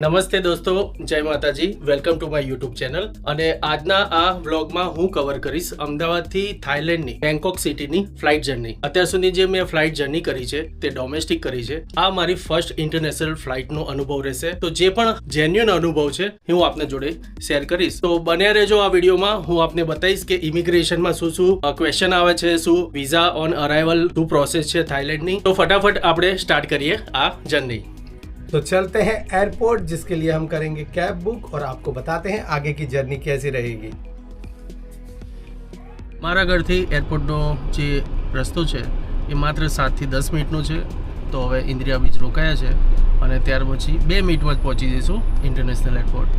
નમસ્તે દોસ્તો, જય માતાજી. Welcome to my YouTube channel અને આજના આ વ્લોગમાં હું કવર કરીશ અમદાવાદથી થાઈલેન્ડની બેંકોક સિટીની ફ્લાઇટ જર્ની અત્યાર સુધી જે મેં ફ્લાઇટ જર્ની કરી છે, તે ડોમેસ્ટિક કરી છે. આ મારી ફર્સ્ટ ઇન્ટરનેશનલ ફ્લાઇટનો અનુભવ રહેશે. તો જે પણ જેન્યુઅન અનુભવ છે, હું આપને જોડે શેર કરીશ. તો બન્યા રહેજો આ વિડીયોમાં. હું આપને બતાવીશ કે ઇમિગ્રેશનમાં શું શું ક્વેશ્ચન આવે છે, શું વિઝા ઓન અરાઇવલ શું પ્રોસેસ છે થાઈલેન્ડની તો ફટાફટ આપણે સ્ટાર્ટ કરીએ આ જર્ની तो चलते हैं एयरपोर्ट जिसके लिए हम करेंगे कैब बुक और आपको बताते हैं आगे की जर्नी कैसी रहेगी મારા ઘરથી એરપોર્ટનો જે રસ્તો છે એ માત્ર સાતથી દસ મિનિટનો છે તો હવે ઇન્દિરા બીચ રોકાયા છે અને ત્યાર પછી બે મિનિટમાં જ પહોંચી જઈશું ઇન્ટરનેશનલ એરપોર્ટ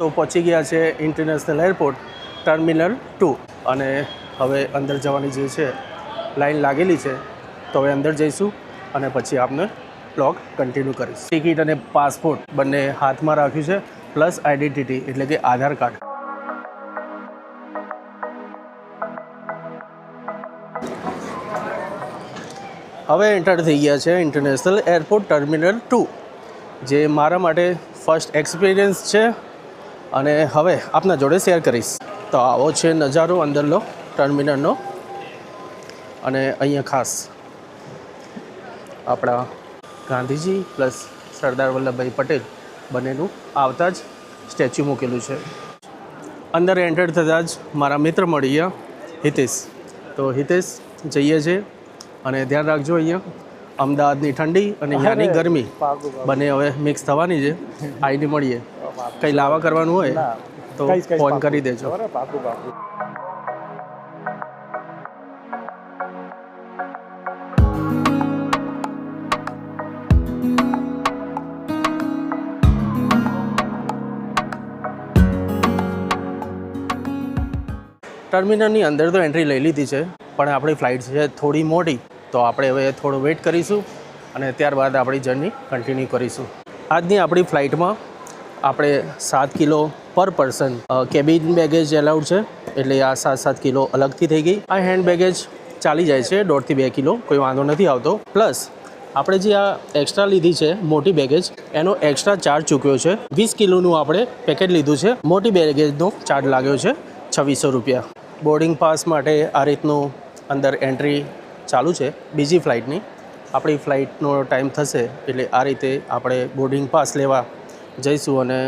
તો પહોંચી ગયા છે ઇન્ટરનેશનલ એરપોર્ટ ટર્મિનલ ટુ. અને હવે અંદર જવાની જે છે, લાઈન લાગેલી છે, તો હવે અંદર જઈશું અને પછી આપને બ્લોગ કન્ટિન્યુ કરીશ. ટિકિટ અને પાસપોર્ટ બંને હાથમાં રાખ્યું છે પ્લસ આઈડેન્ટિટી એટલે કે આધાર કાર્ડ. હવે એન્ટર થઈ ગયા છે ઇન્ટરનેશનલ એરપોર્ટ ટર્મિનલ ટુ, જે મારા માટે ફર્સ્ટ એક્સપિરિયન્સ છે. અને હવે આપના જોડે શેર કરીશ. તો આવો છે નજારો અંદરનો, ટર્મિનલનો. અને અહીંયા ખાસ આપણા ગાંધીજી પ્લસ સરદાર વલ્લભભાઈ પટેલ બંનેનું આવતા જ સ્ટેચ્યુ મૂકેલું છે. અંદર એન્ટર થતાં જ મારા મિત્ર મળી ગયા હિતેશ. તો હિતેશ, જઈએ છે. અને ધ્યાન રાખજો અહીંયા. અમદાવાદની ઠંડી અને અહીંયાની ગરમી. બંને હવે મિક્સ થવાની છે. આઈને મળીએ. કંઈ લાવા કરવાનું હોય તો ફોન કરી દેજો. ટર્મિનલની અંદર તો એન્ટ્રી લઈ લીધી છે પણ આપણી ફ્લાઇટ છે થોડી મોટી. તો આપણે હવે થોડું વેઇટ કરીશું અને ત્યારબાદ આપણી જર્ની કન્ટિન્યુ કરીશું. આજની આપણી ફ્લાઇટમાં આપણે સાત કિલો પર પર્સન કેબિન બેગેજ એલાઉડ છે. એટલે આ સાત સાત કિલો અલગથી થઈ ગઈ. આ હેન્ડ બેગેજ ચાલી જાય છે દોઢથી બે કિલો. કોઈ વાંધો નથી આવતો. પ્લસ આપણે જે આ એક્સ્ટ્રા લીધી છે, મોટી બેગેજ એનો એક્સ્ટ્રા ચાર્જ ચૂક્યો છે. વીસ કિલોનું આપણે પેકેટ લીધું છે. મોટી બેગેજનો ચાર્જ લાગ્યો છે છવ્વીસો રૂપિયા. બોર્ડિંગ પાસ માટે આ રીતનું અંદર એન્ટ્રી ચાલુ છે, બીજી ફ્લાઇટની. આપણી ફ્લાઇટનો ટાઈમ થશે એટલે આ રીતે આપણે બોર્ડિંગ પાસ લેવા જઈશું અને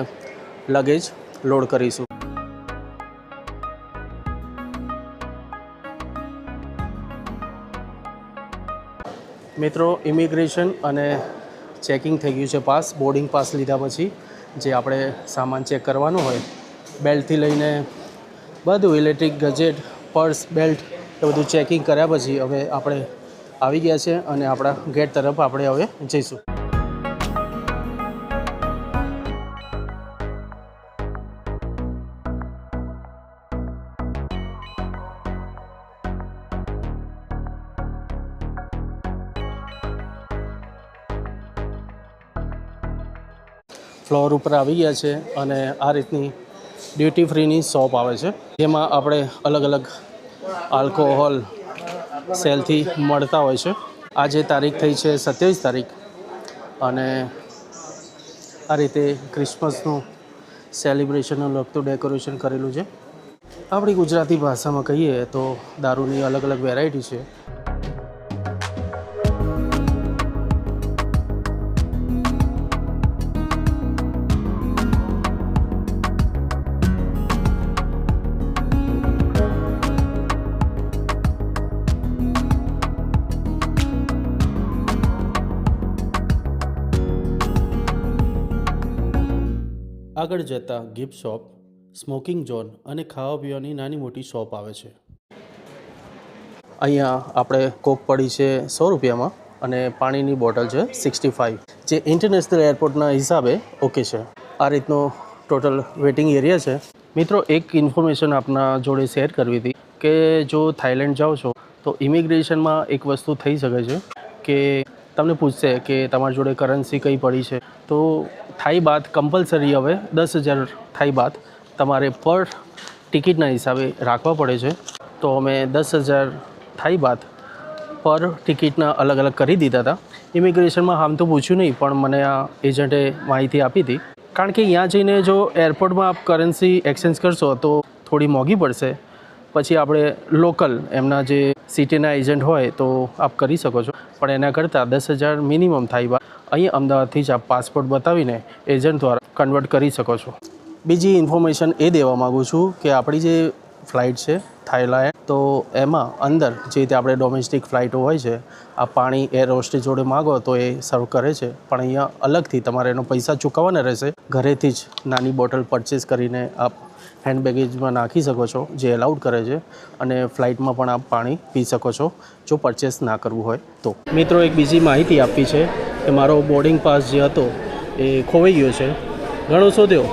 લગેજ લોડ કરીશું. મિત્રો, ઇમિગ્રેશન અને ચેકિંગ થઈ ગયું છે પાસ, બોર્ડિંગ પાસ લીધા પછી જે આપણે સામાન ચેક કરવાનો હોય, બેલ્ટથી લઈને બધું, ઇલેક્ટ્રિક ગજેટ, પર્સ, બેલ્ટ એ બધું ચેકિંગ કર્યા પછી હવે આપણે આવી ગયા છે અને આપણા ગેટ તરફ આપણે હવે જઈશું. ફ્લોર ઉપર આવી ગયા છે અને આ રીતની ડ્યુટી ફ્રીની શોપ આવે છે. જેમાં આપણે અલગ અલગ આલ્કોહોલ સેલથી મળતા હોય છે. આજે તારીખ થઈ છે સત્યાવીસ તારીખ અને આ રીતે ક્રિસમસનું સેલિબ્રેશનનું લગતું ડેકોરેશન કરેલું છે. આપણી ગુજરાતી ભાષામાં કહીએ તો દારૂની અલગ અલગ વેરાયટી છે. આગળ જતાં ગિફ્ટ શોપ, સ્મોકિંગ ઝોન અને ખાવા પીવાની નાની મોટી શોપ આવે છે. અહીંયા આપણે કોક પડી છે સો રૂપિયામાં અને પાણીની બોટલ છે સિક્સટી ફાઇવ જે ઇન્ટરનેશનલ એરપોર્ટના હિસાબે ઓકે છે. આ રીતનો ટોટલ વેટિંગ એરિયા છે. મિત્રો, એક ઇન્ફોર્મેશન આપના જોડે શેર કરવી હતી કે જો થાઈલેન્ડ જાઓ છો, તો ઇમિગ્રેશનમાં એક વસ્તુ થઈ શકે છે કે તમને પૂછશે કે તમારી જોડે કરન્સી કઈ પડી છે. તો થાઈ બાદ કમ્પલસરી હવે દસ હજાર થાઈ બાદ તમારે પર ટિકિટના હિસાબે રાખવા પડે છે. તો અમે દસ હજાર થાઈ બાદ પર ટિકિટના અલગ અલગ કરી દીધા હતા. ઇમિગ્રેશનમાં આમ તો પૂછ્યું નહીં, પણ મને આ એજન્ટે માહિતી આપી હતી. કારણ કે ત્યાં જઈને જો એરપોર્ટમાં આપ કરન્સી એક્સચેન્જ કરશો તો થોડી મોંઘી પડશે. પછી આપણે લોકલ એમના જે સિટીના એજન્ટ હોય તો આપ કરી શકો છો. પણ એના કરતાં દસ હજાર મિનિમમ થાય બા અહીં અમદાવાદથી જ આપ પાસપોર્ટ બતાવીને એજન્ટ દ્વારા કન્વર્ટ કરી શકો છો. બીજી ઇન્ફોર્મેશન એ દેવા માગું છું કે આપણી જે ફ્લાઇટ છે થાઈલેન્ડ તો એમાં અંદર જે રીતે આપણે ડોમેસ્ટિક ફ્લાઇટો હોય છે આ પાણી એર હોસ્ટેજ જોડે માગો તો એ સર્વ કરે છે. પણ અહીંયા અલગથી તમારે એનો પૈસા ચૂકવવાના રહેશે. ઘરેથી જ નાની બોટલ પરચેસ કરીને આપ હેન્ડ બેગેજમાં નાખી શકો છો, જે એલાઉડ કરે છે, અને ફ્લાઇટમાં પણ આપ પાણી પી શકો છો, જો પરચેસ ના કરવું હોય તો. મિત્રો, એક બીજી માહિતી આપી છે કે મારો બોર્ડિંગ પાસ જે હતો એ ખોવાઈ ગયો છે. ઘણો શોધ્યો.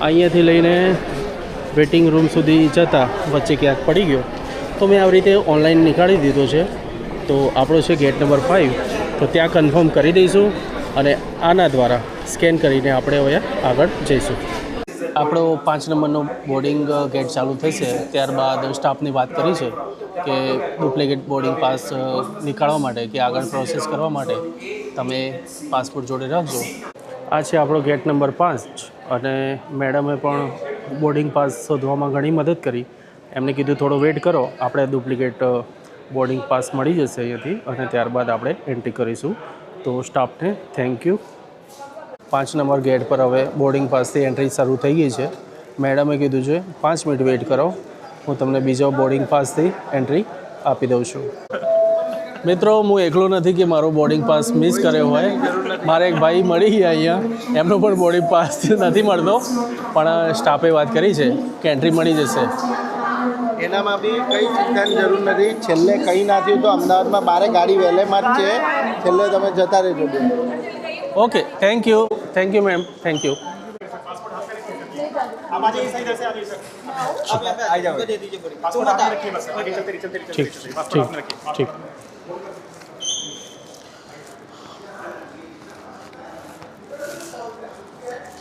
અહીંયાથી લઈને વેટિંગ રૂમ સુધી જતાં વચ્ચે ક્યાંક પડી ગયો. તો મેં આવી રીતે ઓનલાઈન નીકાળી દીધો છે. તો આપણો છે ગેટ નંબર ફાઇવ તો ત્યાં કન્ફર્મ કરી દઈશું અને આના દ્વારા સ્કેન કરીને આપણે હવે આગળ જઈશું. આપણો પાંચ નંબરનો બોર્ડિંગ ગેટ ચાલુ થશે. ત્યારબાદ સ્ટાફની વાત કરી છે કે ડુપ્લિકેટ બોર્ડિંગ પાસ નીકાળવા માટે કે આગળ પ્રોસેસ કરવા માટે તમે પાસપોર્ટ જોડે રાખજો. આ છે આપણો ગેટ નંબર પાંચ અને મેડમે પણ બોર્ડિંગ પાસ શોધવામાં ઘણી મદદ કરી. એમને કીધું થોડો વેટ કરો, આપણે ડુપ્લિકેટ બોર્ડિંગ પાસ મળી જશે અહીંયાથી અને ત્યારબાદ આપણે એન્ટ્રી કરીશું. તો સ્ટાફને થેન્ક યુ પાંચ નંબર ગેટ પર હવે બોર્ડિંગ પાસથી એન્ટ્રી શરૂ થઈ ગઈ છે. મેડમે કીધું છે, પાંચ મિનિટ વેઇટ કરો. હું તમને બીજો બોર્ડિંગ પાસથી એન્ટ્રી આપી દઉં છું. મિત્રો, હું એકલો નથી કે મારો બોર્ડિંગ પાસ મિસ કર્યો હોય. મારે એક ભાઈ મળી ગયા અહીંયા. એમનો પણ બોર્ડિંગ પાસ નથી મળતો. પણ સ્ટાફે વાત કરી છે કે એન્ટ્રી મળી જશે. એનામાં બી કંઈ ચિંતાની જરૂર નથી. છેલ્લે કંઈ ના થયું તો અમદાવાદમાં બારે ગાડી વહેલેમાં જ છે. છેલ્લે તમે જતા રહેજો okay thank you thank you ma'am thank you ठीक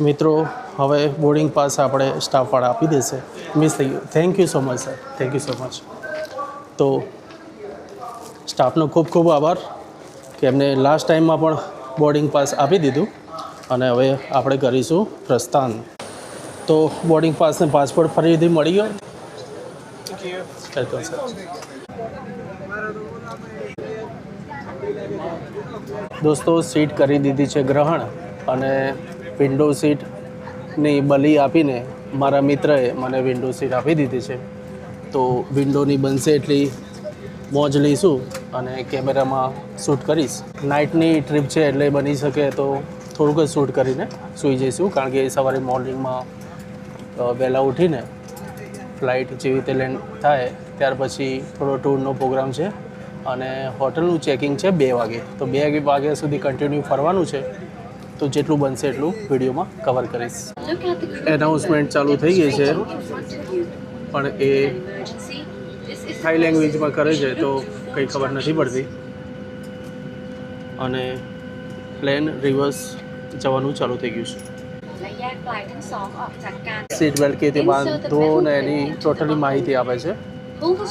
મિત્રો, હવે બોર્ડિંગ પાસ આપણે સ્ટાફવાળા આપી દેશે. મિસ થઈ ગયું. Thank you so much sir thank you so much તો સ્ટાફનો ખૂબ ખૂબ આભાર કે એમને લાસ્ટ ટાઈમમાં પણ બોર્ડિંગ પાસ આપી દીધું. અને હવે આપણે કરીશું પ્રસ્થાન. તો બોર્ડિંગ પાસ ને પાસપોર્ટ ફરીથી મળી ગયો? દોસ્તો સીટ કરી દીધી છે ગ્રહણ અને વિન્ડો સીટની બલી આપીને મારા મિત્રએ મને વિન્ડો સીટ આપી દીધી છે. તો વિન્ડોની બનશે એટલી મોજ લઈશું. અને કેમેરામાં શૂટ કરીશ. નાઇટની ટ્રીપ છે એટલે બની શકે તો થોડુંક જ શૂટ કરીને સૂઈ જઈશું કારણ કે સવારે મોર્નિંગમાં વહેલા ઉઠીને ફ્લાઇટ જેવી રીતે લેન્ડ થાય ત્યાર પછી થોડો ટૂરનો પ્રોગ્રામ છે અને હોટલનું ચેકિંગ છે બે વાગે. તો બે વાગ્યા સુધી કન્ટિન્યુ ફરવાનું છે. તો જેટલું બનશે એટલું વિડીયોમાં કવર કરીશ. એનાઉન્સમેન્ટ ચાલુ થઈ ગઈ છે પણ એ થાઈ લેંગ્વેજમાં કરે છે તો કંઈ ખબર નથી પડતી. અને પ્લેન રિવર્સ જવાનું ચાલુ થઈ ગયું છે. સીટ બેલ્ટ કે બાંધો ને એની ટોટલી માહિતી આપે છે.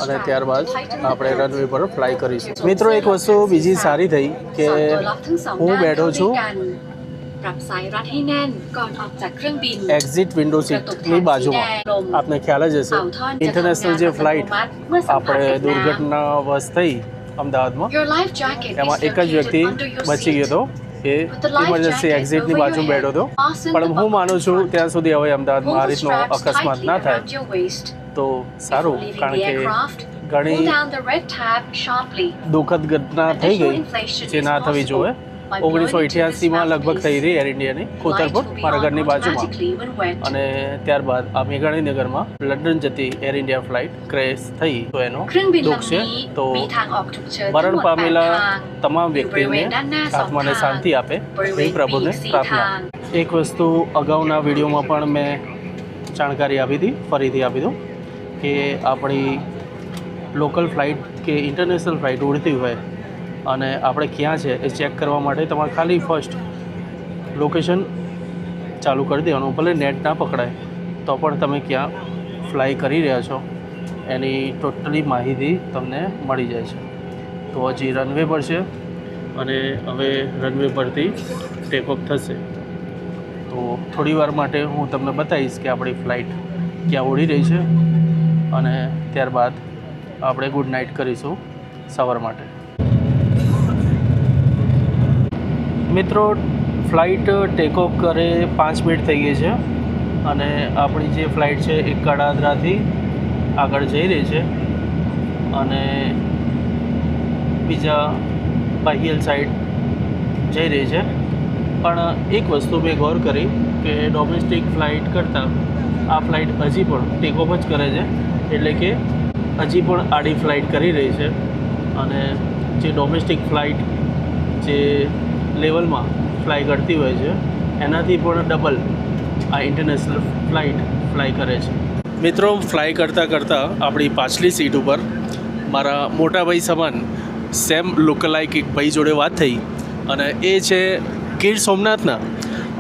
અને ત્યારબાદ આપણે રનવે પર ફ્લાય કરીશું. મિત્રો એક વસ્તુ બીજી સારી થઈ કે હું બેઠો છું. ปรับสายรัดให้แน่นก่อนออกจากเครื่องบิน એક્ઝિટ વિન્ડો સીટની બાજુમાં આપને ખ્યાલ જ હશે เป่าท่อนจะ ઇન્ટરનેશનલ ทำงาน જે อัตโน ફ્લાઇટ มัติเมื่อสัมผัส આપણે กับน้ દુર્ઘટનાવશ થઈ અમદાવાદમાંำ Your life jacket એમાં is એક જ વ્યક્તિ located under your બચી seat. ગયો હતો એ Put the life emergency jacket એક્ઝિટની over બાજુ your બેઠો હતો head. Fasten પણ the હું buckle માનું છું front. ત્યાં સુધી હવે અમદાવાદમાં આ Pull the રીતનો straps અકસ્માત tightly ના થાય around your waist. તો Before સારું leaving કારણ the કે aircraft, pull ઘણી down the red tab sharply. દુઃખદ ઘટના થઈ Additional ગઈ inflation જે is ના થવી possible જોઈએ by ઓગણીસો અઠ્યાસીમાં લગભગ થઈ રહી એર ઇન્ડિયાની કોતરપુર મારા બાજુમાં. અને ત્યારબાદ આ મેઘાણીનગરમાં લંડન જતી એર ઇન્ડિયા ફ્લાઇટ ક્રેશ થઈ. તો એનો દુઃખ છે. તો મરણ પામેલા તમામ વ્યક્તિને આત્માને શાંતિ આપે. એ પ્રભુને પ્રાર્થના એક વસ્તુ અગાઉના વિડીયોમાં પણ મેં જાણકારી આપી હતી ફરીથી આપી દઉં કે આપણી લોકલ ફ્લાઇટ કે ઇન્ટરનેશનલ ફ્લાઇટ ઉડતી હોય અને આપણે ક્યાં છે એ ચેક કરવા માટે તમારે ખાલી ફર્સ્ટ લોકેશન ચાલુ કરી દેવાનું. ભલે નેટ ના પકડાય, તો પણ તમે ક્યાં ફ્લાય કરી રહ્યા છો, એની ટોટલી માહિતી તમને મળી જાય છે. તો હજી રનવે પર છે અને હવે રનવે પરથી ટેક ઓફ થશે. તો થોડી વાર માટે હું તમને બતાવીશ કે આપણી ફ્લાઇટ ક્યાં ઉડી રહી છે અને ત્યારબાદ આપણે ગુડ નાઇટ કરીશું સવાર માટે. મિત્રો ફ્લાઇટ ટેક ઓફ કરે પાંચ મિનિટ થઈ ગઈ છે અને આપણી જે ફ્લાઇટ છે એ કડાદરાથી આગળ જઈ રહી છે અને બીજા બાહિયલ સાઈડ જઈ રહી છે. પણ એક વસ્તુ મેં ગૌર કરી કે ડોમેસ્ટિક ફ્લાઇટ કરતાં આ ફ્લાઇટ હજી પણ ટેક ઓફ જ કરે છે. એટલે કે હજી પણ આડી ફ્લાઇટ કરી રહી છે અને જે ડોમેસ્ટિક ફ્લાઇટ જે લેવલમાં ફ્લાય કરતી હોય છે. એનાથી પણ ડબલ આ ઇન્ટરનેશનલ ફ્લાઇટ ફ્લાય કરે છે. મિત્રો ફ્લાય કરતાં કરતાં આપણી પાછલી સીટ ઉપર મારા મોટા ભાઈ સમાન સેમ લોકલાઇક એક ભાઈ જોડે વાત થઈ અને એ છે ગીર સોમનાથના.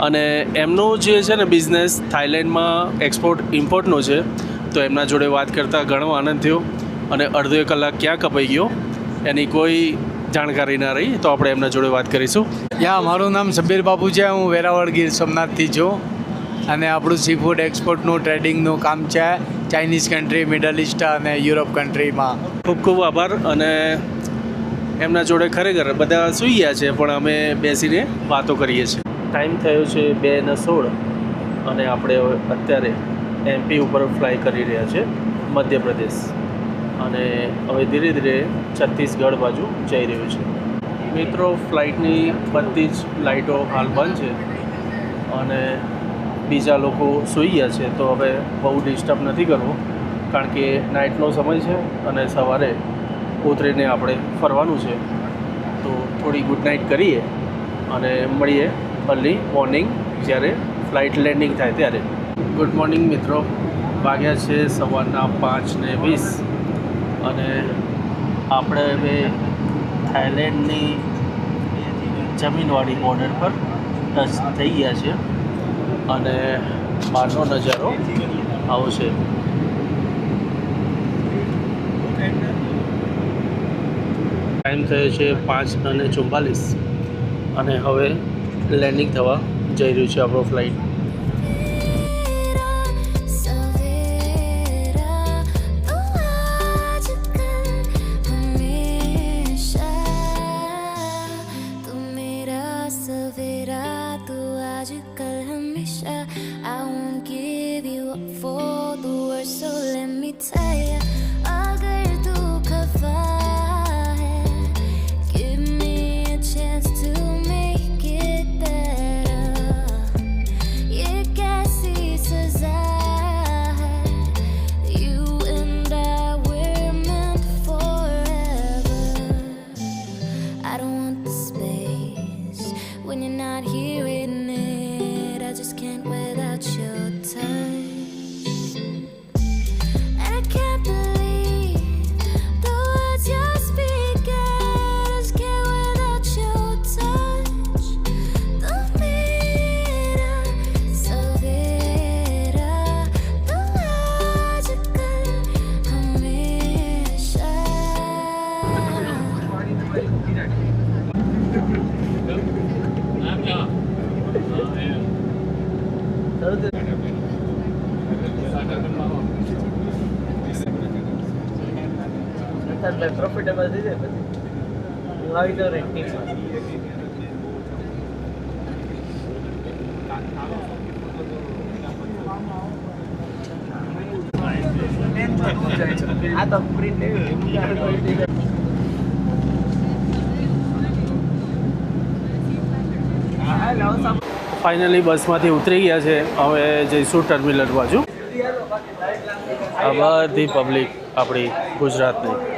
અને એમનો જે છે ને બિઝનેસ થાઈલેન્ડમાં એક્સપોર્ટ ઇમ્પોર્ટનો છે, તો એમના જોડે વાત કરતાં ઘણો આનંદ થયો અને અડધો કલાક ક્યાં કપાઈ ગયો? એની કોઈ જાણકારી ના રહી તો આપણે એમના જોડે વાત કરીશું. યા મારું નામ સબીર બાપુ છે હું વેરાવળ ગીર સોમનાથથી છું. અને આપણું સી ફૂડ એક્સપોર્ટનું ટ્રેડિંગનું કામ છે ચાઇનીઝ કન્ટ્રી મિડલ ઇસ્ટ અને યુરોપ કન્ટ્રીમાં ખૂબ ખૂબ આભાર અને એમના જોડે ખરેખર બધા સૂઈ ગયા છે પણ અમે બેસીને વાતો કરીએ છીએ. ટાઈમ થયો છે બે ને સોળ અને આપણે અત્યારે એમપી ઉપર ફ્લાય કરી રહ્યા છે મધ્યપ્રદેશ. અને હવે ધીરે ધીરે છત્તીસગઢ બાજુ જઈ રહ્યું છે. મિત્રો, ફ્લાઇટની બધી જ લાઇટો હાલ બંધ છે અને બીજા લોકો સૂઈ ગયા છે, તો હવે બહુ ડિસ્ટર્બ નથી કરવું, કારણ કે નાઇટનો સમય છે અને સવારે ઉતરીને આપણે ફરવાનું છે. તો થોડી ગુડ નાઇટ કરીએ અને મળીએ અર્લી મોર્નિંગ જ્યારે ફ્લાઇટ લેન્ડિંગ થાય ત્યારે. ગુડ મોર્નિંગ મિત્રો, વાગ્યા છે સવારના પાંચ ને વીસ. અને આપણે હવે થાઈલેન્ડની જમીનવાળી બોર્ડર પર ટચ થઈ ગયા છે. અને બહારનો નજારો આવો છે. ટાઈમ થયો છે પાંચ અને ચુમ્માલીસ અને હવે લેન્ડિંગ થવા જઈ રહ્યું છે આપણો ફ્લાઇટ પ્રોફિટેબલ થઈ જાય પછી. આવી જાઉં પ્રિન્ટ ફાઇનલી બસમાંથી ઉતરી ગયા છે. હવે જઈશું ટર્મિનલ બાજુ. આ બધી પબ્લિક આપણી ગુજરાતની.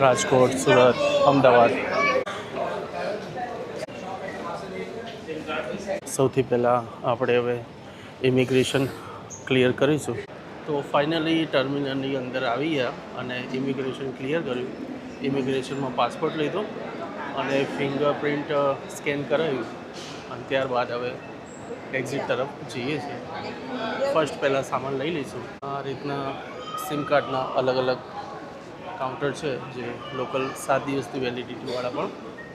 રાજકોટ, સુરત, અમદાવાદ. સૌથી પહેલાં આપણે હવે ઇમિગ્રેશન ક્લિયર કરીશું. તો ફાઇનલી ટર્મિનલની અંદર આવી ગયા અને ઇમિગ્રેશન ક્લિયર કર્યું. ઇમિગ્રેશનમાં પાસપોર્ટ લીધો અને ફિંગરપ્રિન્ટ સ્કેન કરાવ્યું અને ત્યારબાદ હવે એક્ઝિટ તરફ જઈએ છીએ. ફર્સ્ટ પહેલાં સામાન લઈ લઈશું. આ રીતના સિમ કાર્ડના અલગ અલગ કાઉન્ટર છે જે લોકલ સાત દિવસની વેલિડિટીવાળા પણ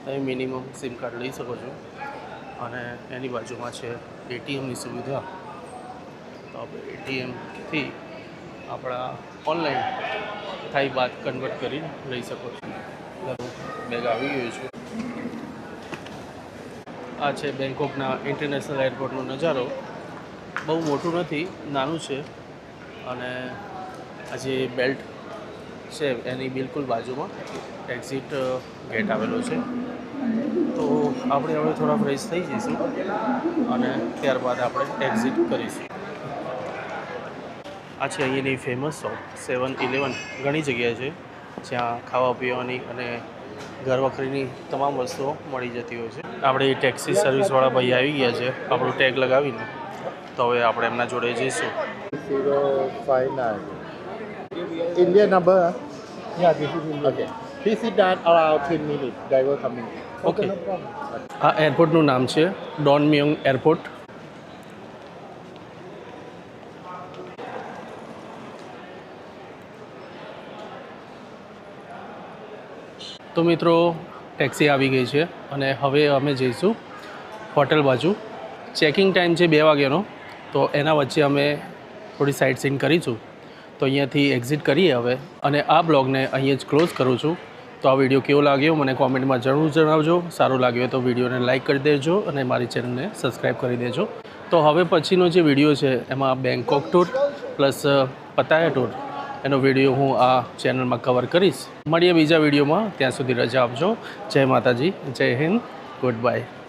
તમે મિનિમમ સિમ કાર્ડ લઈ શકો છો. અને એની બાજુમાં છે એટીએમની સુવિધા. તો એટીએમથી આપણા ઓનલાઈન થાય બાદ કન્વર્ટ કરી લઈ શકો છો. બેગ આવી ગયું છે. આ છે બેંકોકના ઇન્ટરનેશનલ એરપોર્ટનો નજારો. બહુ મોટું નથી, નાનું છે. અને આ જે બેલ્ટ છે એની બિલકુલ બાજુમાં એક્ઝિટ ગેટ આવેલો છે. તો આપણે હવે થોડા ફ્રેશ થઈ જઈશું અને ત્યારબાદ આપણે એક્ઝિટ કરીશું. આ છે અહીંની ફેમસ શોપ સેવન ઇલેવન ઘણી જગ્યાએ છે જ્યાં ખાવા પીવાની અને ઘર વખરીની તમામ વસ્તુઓ મળી જતી હોય છે. આપણે ટેક્સી સર્વિસવાળા ભાઈ આવી ગયા છે, આપણું ટેગ લગાવીને. તો હવે આપણે એમના જોડે જઈશું. Zero five nine. Indian number? Yeah, this is Indian. Okay. Please sit down around 10 minutes. Driver coming. Okay આ એરપોર્ટનું નામ છે ડોન મિયોંગ એરપોર્ટ તો મિત્રો ટેક્સી આવી ગઈ છે અને હવે અમે જઈશું હોટેલ બાજુ ચેકિંગ ટાઈમ છે બે વાગ્યાનો તો એના વચ્ચે અમે થોડી સાઇટ સીન કરીશું તો અહીંયાથી એક્ઝિટ કરીએ હવે. અને આ બ્લોગને અહીંયા જ ક્લોઝ કરું છું. તો આ વીડિયો કેવો લાગ્યો મને કોમેન્ટમાં જરૂર જણાવજો. સારું લાગ્યો તો વિડીયોને લાઇક કરી દેજો અને મારી ચેનલને સબસ્ક્રાઈબ કરી દેજો. તો હવે પછીનો જે વીડિયો છે એમાં Bangkok tour plus Pattaya tour એનો વીડિયો હું આ ચેનલમાં કવર કરીશ. મળીએ બીજા વિડીયોમાં ત્યાં સુધી રજા આપજો. જય માતાજી. જય હિન્દ. Good bye